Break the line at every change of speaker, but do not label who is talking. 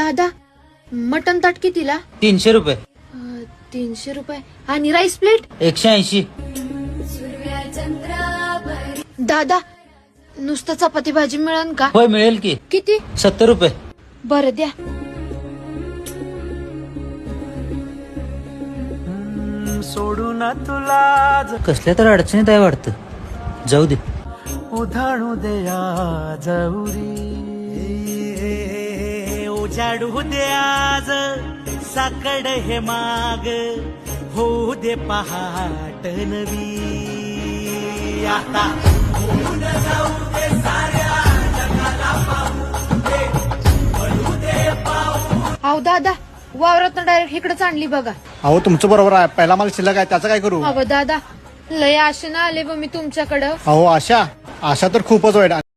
दादा मटन ताट कितीला?
तीनशे रुपये.
अं, तीनशे रुपये. आणि राईस प्लेट
एकशे ऐंशी.
दादा नुसतं चपाती भाजी मिळेल का?
होय मिळेल की.
किती?
सत्तर रुपये.
बरं द्या.
सोडून तुला ज-
कसल्या तर अडचणीत आहे वाटतं. जाऊ दे.
उधाणू द्या जवरी उजाडू दे आज. साकड हे माग. होऊ दे पहाट नवी. आता
अहो दादा वावरात डायरेक्ट इकडेच आणली बघा.
अहो तुमचं बरोबर आहे. पहिला मला शिल्लक आहे त्याचं काय करू?
अहो दादा लय आशेनं आले ब मी तुमच्याकडं.
अहो आशा. आशा तर खूपच वाईट